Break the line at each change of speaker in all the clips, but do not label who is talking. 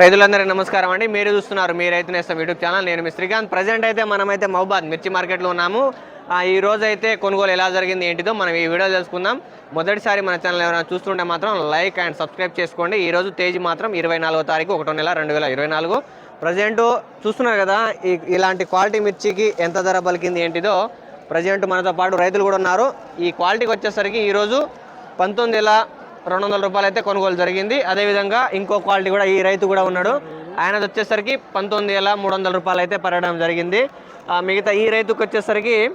రైతులందరికీ నమస్కారం అండి. మీరు చూస్తున్నారు మీ రైతు నేస్తం యూట్యూబ్ ఛానల్. నేను మీ శ్రీకాంత్. ప్రజెంట్ అయితే మనమైతే మహబాద్ మిర్చి మార్కెట్లో ఉన్నాము. ఈ రోజు అయితే కొనుగోలు ఎలా జరిగింది ఏంటిదో మనం ఈ వీడియో తెలుసుకుందాం. మొదటిసారి మన ఛానల్ ఎవరైనా చూస్తుంటే మాత్రం లైక్ అండ్ సబ్స్క్రైబ్ చేసుకోండి. ఈ రోజు తేదీ మాత్రం ఇరవై నాలుగో తారీఖు ఒకటో నెల రెండు వేల ఇరవై నాలుగు. ప్రజెంట్ చూస్తున్నారు కదా ఇలాంటి క్వాలిటీ మిర్చికి ఎంత ధర పలికింది ఏంటిదో ప్రజెంట్ మనతో పాటు రైతులు కూడా ఉన్నారు. ఈ క్వాలిటీకి వచ్చేసరికి ఈరోజు పంతొమ్మిది వేల రెండు వందల రూపాయలు అయితే కొనుగోలు జరిగింది. అదేవిధంగా ఇంకో క్వాలిటీ కూడా ఈ రైతు కూడా ఉన్నాడు. ఆయనది వచ్చేసరికి పంతొమ్మిది వేల మూడు వందల రూపాయలు అయితే పడడం జరిగింది. మిగతా ఈ రైతుకు వచ్చేసరికి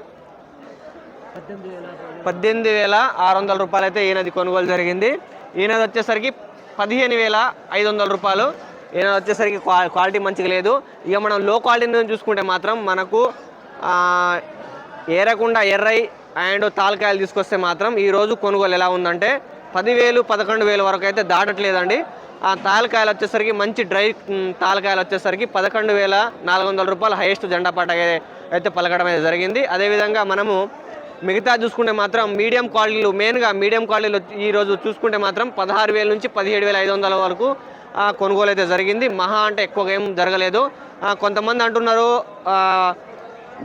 పద్దెనిమిది వేల ఆరు వందల రూపాయలు అయితే ఈయనది కొనుగోలు జరిగింది. ఈయనది వచ్చేసరికి పదిహేను వేల ఐదు వందల రూపాయలు. ఈయన వచ్చేసరికి క్వా- క్వాలిటీ మంచిగా లేదు. ఇక మనం లో క్వాలిటీ చూసుకుంటే మాత్రం మనకు ఏరకుండా ఎర్రై అండ్ తాలకాయలు తీసుకొస్తే మాత్రం ఈరోజు కొనుగోలు ఎలా ఉందంటే పదివేలు పదకొండు వేలు వరకు అయితే దాటట్లేదండి. ఆ తాలకాయలు వచ్చేసరికి మంచి డ్రై తాలకాయలు వచ్చేసరికి పదకొండు వేల నాలుగు వందల రూపాయలు హైయెస్ట్ జెండా పాట అయితే పలకడం అయితే జరిగింది. అదేవిధంగా మనము మిగతా చూసుకుంటే మాత్రం మీడియం క్వాలిటీలు మెయిన్గా మీడియం క్వాలిటీలు ఈ రోజు చూసుకుంటే మాత్రం పదహారు వేల నుంచి పదిహేడు వేల ఐదు వందల వరకు కొనుగోలు అయితే జరిగింది. మహా అంటే ఎక్కువగా ఏం జరగలేదు. కొంతమంది అంటున్నారు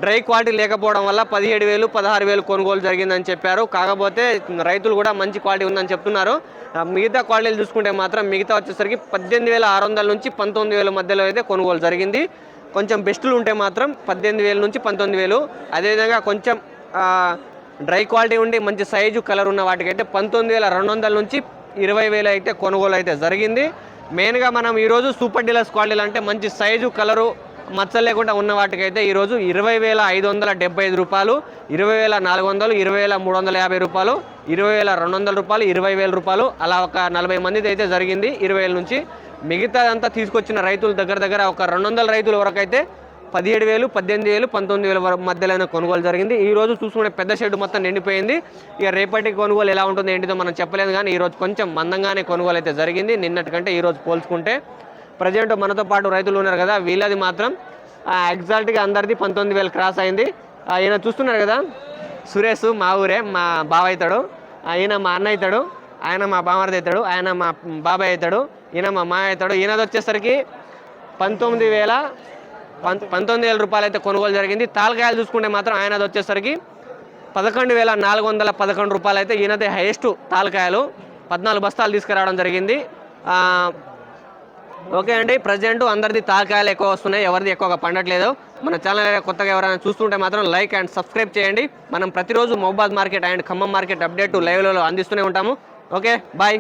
డ్రై క్వాలిటీ లేకపోవడం వల్ల పదిహేడు వేలు పదహారు వేలు కొనుగోలు జరిగిందని చెప్పారు. కాకపోతే రైతులు కూడా మంచి క్వాలిటీ ఉందని చెప్తున్నారు. మిగతా క్వాలిటీలు చూసుకుంటే మాత్రం మిగతా వచ్చేసరికి పద్దెనిమిది వేల ఆరు వందల నుంచి పంతొమ్మిది వేల మధ్యలో అయితే కొనుగోలు జరిగింది. కొంచెం బెస్ట్లు ఉంటే మాత్రం పద్దెనిమిది వేల నుంచి పంతొమ్మిది వేలు. అదేవిధంగా కొంచెం డ్రై క్వాలిటీ ఉండి మంచి సైజు కలర్ ఉన్న వాటికైతే పంతొమ్మిది వేల రెండు వందల నుంచి ఇరవై వేలు అయితే కొనుగోలు అయితే జరిగింది. మెయిన్గా మనం ఈరోజు సూపర్ డీలర్స్ క్వాలిటీలు అంటే మంచి సైజు కలరు మచ్చలు లేకుండా ఉన్న వాటికైతే ఈరోజు ఇరవై వేల ఐదు వందల డెబ్బై ఐదు రూపాయలు ఇరవై వేల నాలుగు వందలు ఇరవై వేల మూడు వందల యాభై రూపాయలు ఇరవై వేల రెండు వందల రూపాయలు ఇరవై వేల రూపాయలు అలా ఒక నలభై మందిది అయితే జరిగింది ఇరవై వేల నుంచి. మిగతాదంతా తీసుకొచ్చిన రైతుల దగ్గర దగ్గర ఒక రెండు వందల రైతుల వరకైతే పదిహేడు వేలు పద్దెనిమిది వేలు పంతొమ్మిది వేల వరకు మధ్యలోనే కొనుగోలు జరిగింది. ఈ రోజు చూసుకునే పెద్ద షెడ్ మొత్తం నిండిపోయింది. ఇక రేపటి కొనుగోలు ఎలా ఉంటుంది ఏంటిదో మనం చెప్పలేదు కానీ ఈరోజు కొంచెం మందంగానే కొనుగోలు అయితే జరిగింది. నిన్నటి కంటే ఈరోజు పోల్చుకుంటే ప్రజెంట్ మనతో పాటు రైతులు ఉన్నారు కదా వీళ్ళది మాత్రం ఎగ్జాక్ట్గా అందరిది పంతొమ్మిది వేలు క్రాస్ అయింది. ఈయన చూస్తున్నారు కదా సురేష్ మా ఊరే మా బావ అవుతాడు ఈయన మా అన్న అవుతాడు ఆయన మా బామర్ది అవుతాడు ఆయన మా బాబాయ్ అవుతాడు ఈయన మా మాయ అవుతాడు ఈయనది వచ్చేసరికి పంతొమ్మిది వేల పం- పంతొమ్మిది వేల రూపాయలు అయితే కొనుగోలు జరిగింది. తాలకాయలు చూసుకుంటే మాత్రం ఆయనది వచ్చేసరికి పదకొండు వేల నాలుగు వందల పదకొండు రూపాయలు అయితే ఈయనదే హైయెస్ట్ తాలకాయలు. పద్నాలుగు బస్తాలు తీసుకురావడం జరిగింది. ఓకే అండి ప్రజెంట్ అందరిది తాకాయలు ఎక్కువ వస్తున్నాయి ఎవరిది ఎక్కువగా పండట్లేదు. మన ఛానల్ కొత్తగా ఎవరైనా చూస్తుంటే మాత్రం లైక్ అండ్ సబ్స్క్రైబ్ చేయండి. మనం ప్రతిరోజు Mahabad market and Khammam market update లైవ్లలో అందిస్తూనే ఉంటాము. Okay bye.